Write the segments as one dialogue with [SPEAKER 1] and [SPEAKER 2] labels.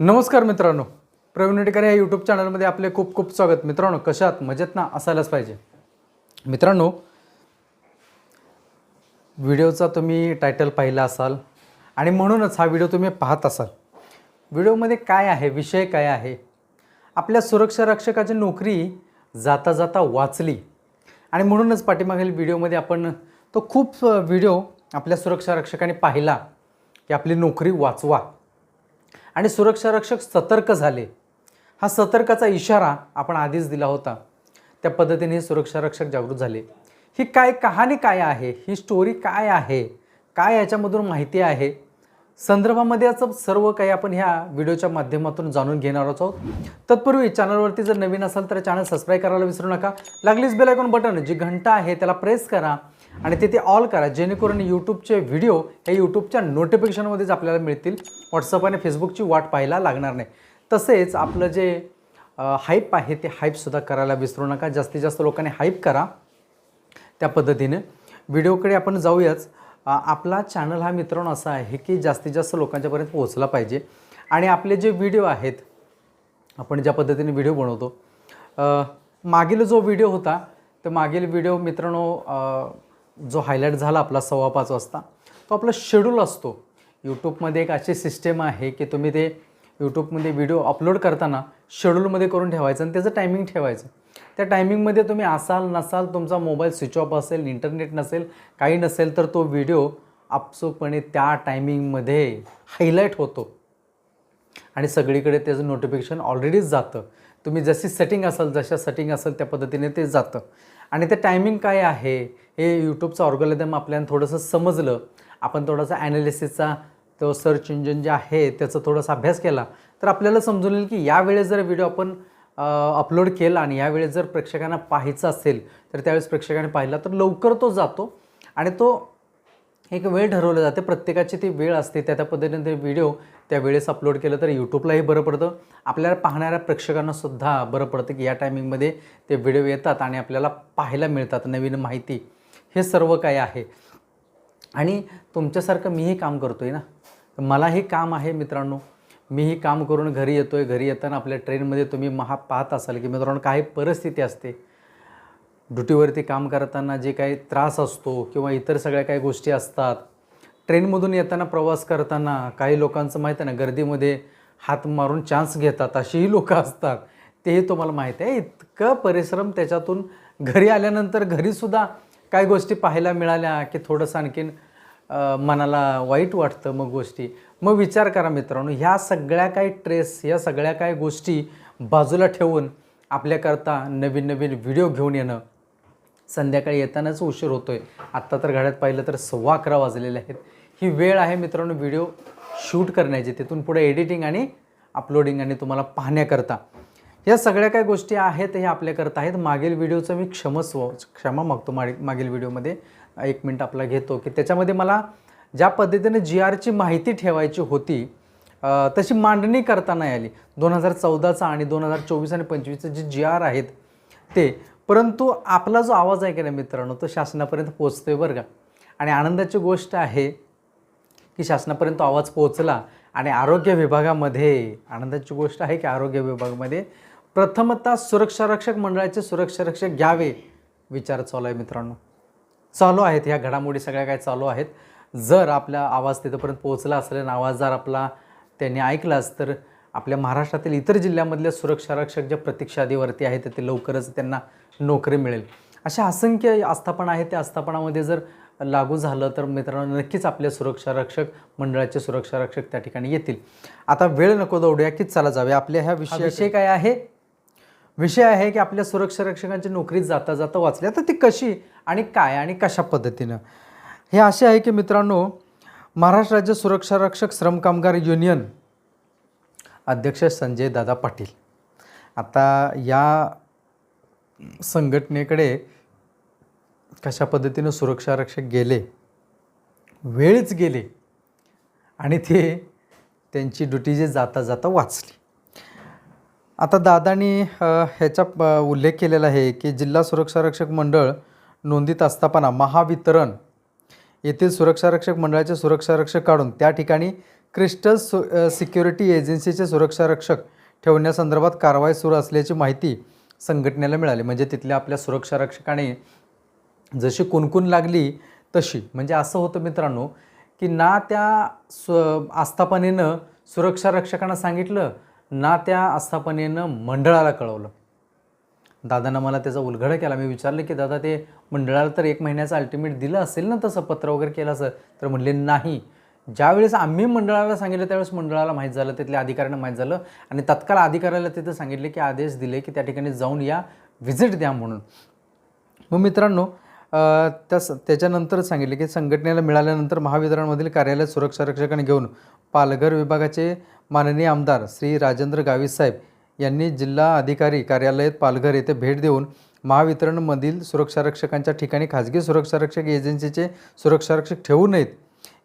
[SPEAKER 1] नमस्कार मित्रांनो. प्रवीण उटेकर या यूट्यूब चॅनलमध्ये आपले खूप खूप स्वागत. मित्रांनो कशात मजेत ना? असायलाच पाहिजे. मित्रांनो व्हिडिओचा तुम्ही टायटल पाहिला असाल आणि म्हणूनच हा व्हिडिओ तुम्ही पाहत असाल. व्हिडिओमध्ये काय आहे? विषय काय आहे? आपल्या सुरक्षा रक्षकाची नोकरी जाता जाता वाचली. आणि म्हणूनच पाठीमागील व्हिडिओमध्ये आपण तो खूप व्हिडिओ आपल्या सुरक्षा रक्षकाने पाहिला की आपली नोकरी वाचवा. आणि सुरक्षारक्षक सतर्क झाले. हा सतर्काचा इशारा आपण आधीच दिला होता. त्या पद्धतीने हे जागृत झाले. ही काय कहाणी काय आहे? ही स्टोरी काय आहे? काय याच्यामधून माहिती आहे? संदर्भामध्ये याचं सर्व काही आपण ह्या व्हिडिओच्या माध्यमातून जाणून घेणार आहोत. तत्पूर्वी चॅनलवरती जर नवीन असाल तर चॅनल सबस्क्राईब करायला विसरू नका. लागलीच बेल आयकॉन बटन जी घंटा आहे त्याला प्रेस करा. आणि तिथे ऑल करा. जेणेकरून यूट्यूबचे व्हिडिओ हे यूट्यूबच्या नोटिफिकेशनमध्येच आपल्याला मिळतील. व्हॉट्सअप आणि फेसबुकची वाट पाहायला लागणार नाही. तसेच आपलं जे हाईप आहे ते हाईपसुद्धा करायला विसरू नका. जास्तीत जास्त लोकांनी हाईप करा त्या पद्धतीने. व्हिडिओकडे आपण जाऊयाच. आपला चॅनल हा मित्रांनो असा आहे की जास्तीत जास्त लोकांच्यापर्यंत पोहोचला पाहिजे. आणि आपले जे व्हिडिओ आहेत आपण ज्या पद्धतीने व्हिडिओ बनवतो मागील जो व्हिडिओ होता तर मागील व्हिडिओ मित्रांनो जो हायलाईट झाला आपला सव्वा पाच वाजता तो आपला शेड्यूल असतो. यूट्यूबमध्ये एक अशी सिस्टेम आहे की तुम्ही ते यूट्यूबमध्ये व्हिडिओ अपलोड करताना शेड्यूलमध्ये करून ठेवायचं आणि त्याचं टायमिंग ठेवायचं. त्या टायमिंगमध्ये तुम्ही असाल नसाल तुमचा मोबाईल स्विच ऑफ असेल इंटरनेट नसेल काही नसेल तर तो व्हिडिओ आपसूकपणे त्या टायमिंगमध्ये हायलाईट होतो. आणि सगळीकडे त्याचं नोटिफिकेशन ऑलरेडीच जातं. तुम्ही जशी सेटिंग असाल जशा सेटिंग असेल त्या पद्धतीने ते जातं. आणि ते टायमिंग काय आहे? हे यूट्यूबचं ऑर्गोलिदम आपल्याला थोडंसं समजलं. आपण थोडासा ॲनालिसिसचा तो सर्च इंजिन जे आहे त्याचा थोडासा अभ्यास केला. तर आपल्याला समजून येईल की यावेळेस जर व्हिडिओ आपण अपलोड केला आणि यावेळेस जर प्रेक्षकांना पाहायचं असेल तर त्यावेळेस प्रेक्षकाने पाहिला तर लवकर तो जातो. आणि तो एक वेळ ठरवलं जाते. प्रत्येकाची ती वेळ असते. त्या त्या पद्धतीने ते व्हिडिओ त्या वेळेस अपलोड केलं तर यूट्यूबलाही बरं पडतं. आपल्याला पाहणाऱ्या प्रेक्षकांनासुद्धा बरं पडतं की या टायमिंगमध्ये ते व्हिडिओ येतात आणि आपल्याला पाहायला मिळतात नवीन माहिती. हे सर्व काय आहे. आणि तुमच्यासारखं मीही काम करतो आहे ना? मला मलाही काम आहे मित्रांनो. मीही काम करून घरी येतो आहे घरी येताना आपल्या ट्रेनमध्ये तुम्ही महा पाहत असाल की मित्रांनो काही परिस्थिती असते. ड्युटीवरती काम करताना जे काही त्रास असतो किंवा इतर सगळ्या काही गोष्टी असतात ट्रेनमधून येताना प्रवास करताना काही लोकांचं माहीत आहे ना गर्दीमध्ये हात मारून चान्स घेतात अशीही लोकं असतात. तेही तुम्हाला माहीत आहे. इतकं परिश्रम त्याच्यातून घरी आल्यानंतर घरीसुद्धा काही गोष्टी पाहायला मिळाल्या की थोडंसं आणखीन मनाला वाईट वाटतं मग गोष्टी. मग विचार करा मित्रांनो ह्या सगळ्या काही ट्रेस ह्या सगळ्या काही गोष्टी बाजूला ठेवून आपल्याकरता नवीन नवीन व्हिडिओ घेऊन येणं संध्याकाळी येतानाच उशीर होतो आहे आत्ता तर घड्यात पाहिलं तर सव्वा अकरा वाजलेले आहेत. ही वेळ आहे मित्रांनो व्हिडिओ शूट करण्याची. तिथून पुढे एडिटिंग आणि अपलोडिंग आणि तुम्हाला पाहण्याकरता. या सगळ्या काही गोष्टी आहेत हे आपल्याकरता आहेत. मागील व्हिडिओचं मी क्षमस्व क्षमा मागतो माग मागील व्हिडिओमध्ये. एक मिनट आपला घेतो की त्याच्यामध्ये मला ज्या पद्धतीने जी आरची माहिती ठेवायची होती तशी मांडणी करता नाही आली. दोन हजार चौदाचा आणि दोन हजार चोवीस आणि पंचवीसचं जे जी आर आहेत ते परंतु आपला जो आवाज आहे की नाही मित्रांनो तो शासनापर्यंत पोचतोय बरं का? आणि आनंदाची गोष्ट आहे की शासनापर्यंत आवाज पोचला आणि आरोग्य विभागामध्ये आनंदाची गोष्ट आहे की आरोग्य विभागामध्ये प्रथमतः सुरक्षारक्षक मंडळाचे सुरक्षारक्षक घ्यावे विचार चालू आहे मित्रांनो. चालू आहेत ह्या घडामोडी सगळ्या काय चालू आहेत. जर आपला आवाज तिथंपर्यंत पोहोचला असेल आणि आवाज जर आपला त्यांनी ऐकलाच तर आपल्या महाराष्ट्रातील इतर जिल्ह्यामधल्या सुरक्षा रक्षक ज्या प्रतीक्षादीवरती आहेत ते लवकरच त्यांना नोकरी मिळेल. अशा असंख्य आस्थापना आहेत त्या आस्थापनामध्ये जर लागू झालं तर मित्रांनो नक्कीच आपल्या सुरक्षा रक्षक मंडळाचे सुरक्षा रक्षक त्या ठिकाणी येतील. आता वेळ नको दौडूया की चला जाऊया? आपल्या ह्या विषय विषय. काय आहे? विषय आहे की आपल्या सुरक्षा रक्षकांची नोकरी जाता जाता वाचली आता ती कशी आणि काय आणि कशा पद्धतीनं? हे असे आहे की मित्रांनो महाराष्ट्र राज्य सुरक्षा रक्षक श्रम कामगार युनियन अध्यक्ष संजय दादा पाटील. आता या संघटनेकडे कशा पद्धतीनं सुरक्षा रक्षक गेले वेळच गेले आणि ते त्यांची ड्युटी जे जाता जाता वाचली. आता दादानी ह्याचा प- उल्लेख केलेला आहे की जिल्हा सुरक्षा रक्षक मंडळ नोंदीत असताना महावितरण येथील सुरक्षारक्षक मंडळाचे सुरक्षारक्षक काढून त्या ठिकाणी क्रिस्टल सु सिक्युरिटी एजन्सीचे सुरक्षारक्षक ठेवण्यासंदर्भात कारवाई सुरू असल्याची माहिती संघटनेला मिळाली. म्हणजे तिथल्या आपल्या सुरक्षारक्षकाने जशी कुणकुण लागली तशी. म्हणजे असं होतं मित्रांनो की ना त्या स्व आस्थापनेनं सुरक्षारक्षकांना सांगितलं ना त्या आस्थापनेनं मंडळाला कळवलं. दादानं मला त्याचा उलगडा केला. मी विचारलं की दादा ते मंडळाला तर एक महिन्याचं अल्टिमेट दिलं असेल ना तसं? पत्र वगैरे केलं असं? तर म्हणले नाही. ज्यावेळेस आम्ही मंडळाला सांगितलं त्यावेळेस मंडळाला माहीत झालं तिथल्या अधिकाऱ्यांना माहीत झालं आणि तत्काळ अधिकाऱ्याला तिथं सांगितले की आदेश दिले की त्या ठिकाणी जाऊन या व्हिजिट द्या म्हणून. मग मित्रांनो अ, त्या त्याच्यानंतर सांगितले की संघटनेला मिळाल्यानंतर महावितरणमधील कार्यालय सुरक्षा रक्षकाने घेऊन पालघर विभागाचे माननीय आमदार श्री राजेंद्र गावित साहेब यांनी जिल्हा अधिकारी कार्यालयात पालघर येथे भेट देऊन महावितरणमधील सुरक्षारक्षकांच्या ठिकाणी खाजगी सुरक्षारक्षक एजन्सीचे सुरक्षारक्षक ठेवू नयेत.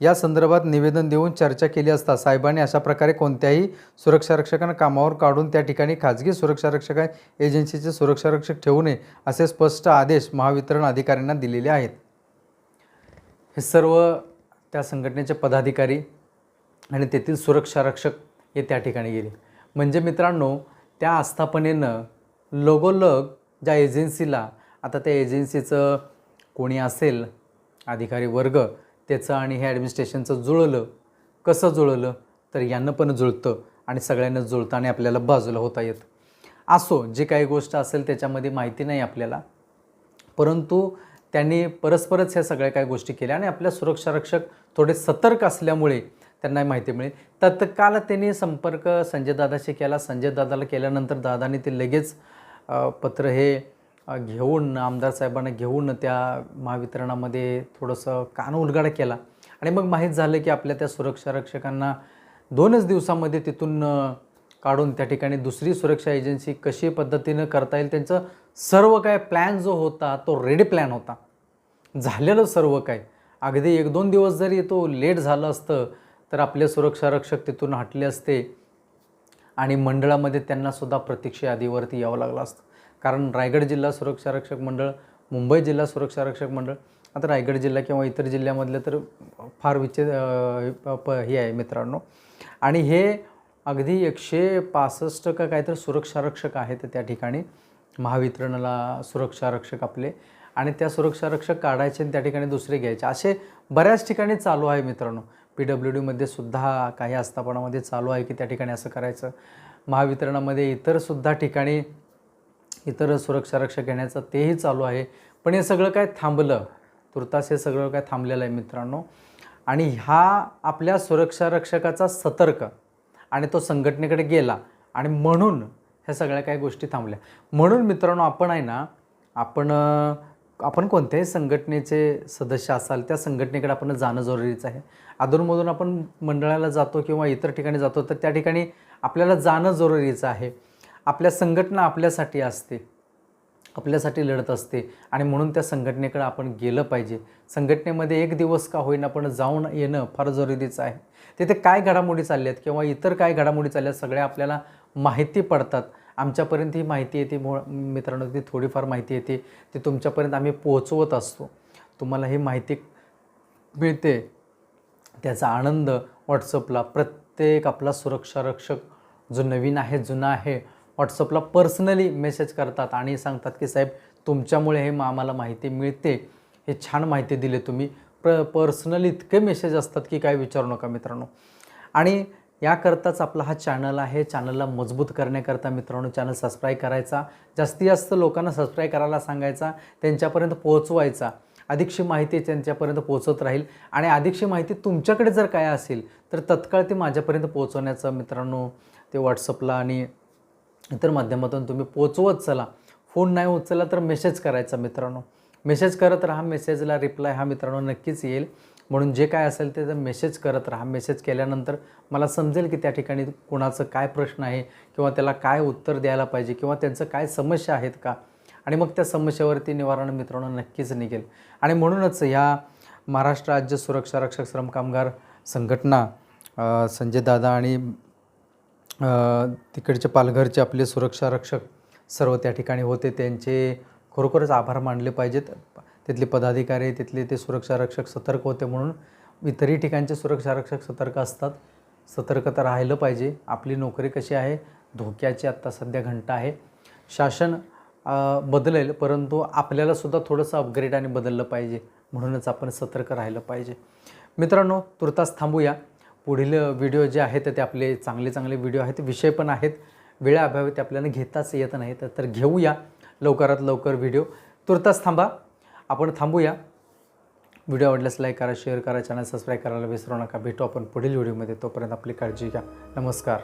[SPEAKER 1] या संदर्भात निवेदन देऊन चर्चा केली असता साहेबांनी अशा प्रकारे कोणत्याही सुरक्षारक्षकांना कामावर काढून त्या ठिकाणी खाजगी सुरक्षारक्षक एजन्सीचे सुरक्षारक्षक ठेवू नये असे स्पष्ट आदेश महावितरण अधिकाऱ्यांना दिलेले आहेत. हे सर्व त्या संघटनेचे पदाधिकारी आणि तेथील सुरक्षारक्षक हे त्या ठिकाणी गेले. म्हणजे मित्रांनो त्या आस्थापनेनं लगोलग ज्या एजन्सीला आता त्या एजन्सीचं कोणी असेल अधिकारी वर्ग त्याचं आणि हे ॲडमिनिस्ट्रेशनचं जुळलं. कसं जुळलं? तर यांना पण जुळतं आणि सगळ्यांना जुळतं आणि आपल्याला बाजूला होता येतं. असो जे काही गोष्ट असेल त्याच्यामध्ये माहिती नाही आपल्याला परंतु त्यांनी परस्परच ह्या सगळ्या काही गोष्टी केल्या आणि आपल्या सुरक्षारक्षक थोडे सतर्क असल्यामुळे त्यांना माहिती मिळेल. तत्काल त्यांनी संपर्क संजयदादाशी केला. संजयदादाला केल्यानंतर दादाने ते लगेच पत्र हे घेऊन आमदार साहेबांना घेऊन त्या महावितरणामध्ये थोडंसं कान उलगाडा केला. आणि मग माहीत झालं की आपल्या त्या सुरक्षा रक्षकांना दोनच दिवसामध्ये तिथून काढून त्या ठिकाणी दुसरी सुरक्षा एजन्सी कशी पद्धतीनं करता येईल त्यांचं सर्व काय प्लॅन जो होता तो रेडी प्लॅन होता. झालेलं सर्व काय. अगदी एक दोन दिवस जरी तो लेट झालं असतं तर आपले सुरक्षारक्षक तिथून हटले असते आणि मंडळामध्ये त्यांनासुद्धा प्रतीक्षा यादीवरती यावं लागलं असतं. कारण रायगड जिल्हा सुरक्षारक्षक मंडळ मुंबई जिल्हा सुरक्षारक्षक मंडळ आता रायगड जिल्हा किंवा इतर जिल्ह्यामधले तर फार विचे प हे आहे मित्रांनो. आणि हे अगदी एकशे पासष्ट का काहीतरी सुरक्षारक्षक आहेत त्या ठिकाणी. महावितरणला सुरक्षारक्षक आपले आणि त्या सुरक्षारक्षक काढायचे आणि त्या ठिकाणी दुसरे घ्यायचे. असे बऱ्याच ठिकाणी चालू आहे मित्रांनो. पी डब्ल्यू डीमध्ये सुद्धा काही आस्थापनामध्ये चालू आहे की त्या ठिकाणी असं करायचं. महावितरणामध्ये इतरसुद्धा ठिकाणी इतर सुरक्षा रक्षक घेण्याचं तेही चालू आहे. पण हे सगळं काय थांबलं? तुर्तास हे सगळं काय थांबलेलं आहे मित्रांनो? आणि ह्या आपल्या सुरक्षारक्षकाचा सतर्क आणि तो संघटनेकडे गेला आणि म्हणून ह्या सगळ्या काही गोष्टी थांबल्या. म्हणून मित्रांनो आपण आहे ना आपण आपण कोणत्याही संघटनेचे सदस्य असाल त्या संघटनेकडे आपण जाणं जरुरीचं आहे. अधूनमधून आपण मंडळाला जातो किंवा इतर ठिकाणी जातो तर त्या ठिकाणी आपल्याला जाणं जरुरीचं आहे. आपल्या संघटना आपल्यासाठी असते आपल्यासाठी लढत असते आणि म्हणून त्या संघटनेकडे आपण गेलं पाहिजे. संघटनेमध्ये एक दिवस का होईना पण जाऊन येणं फार जरुरीचं आहे. तिथे काय घडामोडी चालल्या आहेत किंवा इतर काय घडामोडी चालल्या आहेत सगळ्या आपल्याला माहिती पडतात. आमच्यापर्यंत ही माहिती येते. मु मित्रांनो ती थोडीफार माहिती येते. ती तुमच्यापर्यंत आम्ही पोहोचवत असतो. तुम्हाला ही माहिती मिळते. त्याचा आनंद व्हॉट्सअपला प्रत्येक आपला सुरक्षारक्षक जो नवीन आहे जुना आहे व्हॉट्सअपला पर्सनली मेसेज करतात आणि सांगतात की साहेब तुमच्यामुळे हे मा- आम्हाला माहिती मिळते. हे छान माहिती दिली तुम्ही. प्र पर्सनली इतके मेसेज असतात की काय विचारू नका मित्रांनो. आणि याकरताच आपला हा चॅनल आहे. चॅनलला मजबूत करण्याकरता मित्रांनो चॅनल सबस्क्राईब करायचा. जास्तीत जास्त लोकांना सबस्क्राईब करायला सांगायचा. त्यांच्यापर्यंत पोहोचवायचा. अधिकशी माहिती त्यांच्यापर्यंत पोहोचत राहील. आणि अधिकशी माहिती तुमच्याकडे जर काय असेल तर तत्काळ ती माझ्यापर्यंत पोहोचवण्याचं मित्रांनो ते व्हॉट्सअपला आणि इतर माध्यमातून तुम्ही पोचवत चला. फोन नाही उचलला तर मेसेज करायचा मित्रांनो. मेसेज करत राहा मेसेजला रिप्लाय हा मित्रांनो नक्कीच येईल. म्हणून जे काय असेल ते मेसेज करत राहा. मेसेज केल्यानंतर मला समजेल की त्या ठिकाणी कोणाचं काय प्रश्न आहे किंवा त्याला काय उत्तर द्यायला पाहिजे किंवा त्यांचं काय समस्या आहेत का? आणि मग त्या समस्येवरती निवारण मित्रांनो नक्कीच निघेल. आणि म्हणूनच ह्या महाराष्ट्र राज्य सुरक्षा रक्षक श्रम कामगार संघटना संजय दादा आणि तिकडचे पालघरचे आपले सुरक्षा रक्षक सर्व त्या ठिकाणी होते. त्यांचे खरोखरच आभार मानले पाहिजेत. तिथले पदाधिकारी तिथले ते सुरक्षा रक्षक सतर्क होते म्हणून इतरही ठिकाणचे सुरक्षा रक्षक सतर्क असतात. सतर्कता राहिलं पाहिजे. आपली नोकरी कशी आहे? धोक्याची आत्ता सध्या घंटा आहे. शासन बदलेल परंतु आपल्यालासुद्धा थोडंसं अपग्रेड आणि बदललं पाहिजे. म्हणूनच आपण सतर्क राहिलं पाहिजे. मित्रांनो तुर्तास थांबूया. पुढील व्हिडिओ जे आहेत ते आपले चांगले चांगले व्हिडिओ आहेत. विषय पण आहेत. वेळाअभावी ते आपल्याला घेताच येत नाही तर तर घेऊया लवकरात लवकर व्हिडिओ तुर्तास थांबा. आपण थांबूया. व्हिडिओ आवडल्यास लाईक करा शेअर करा चॅनल सबस्क्राईब करायला विसरू नका. भेटू आपण पुढील व्हिडिओमध्ये. तोपर्यंत आपली काळजी घ्या. नमस्कार.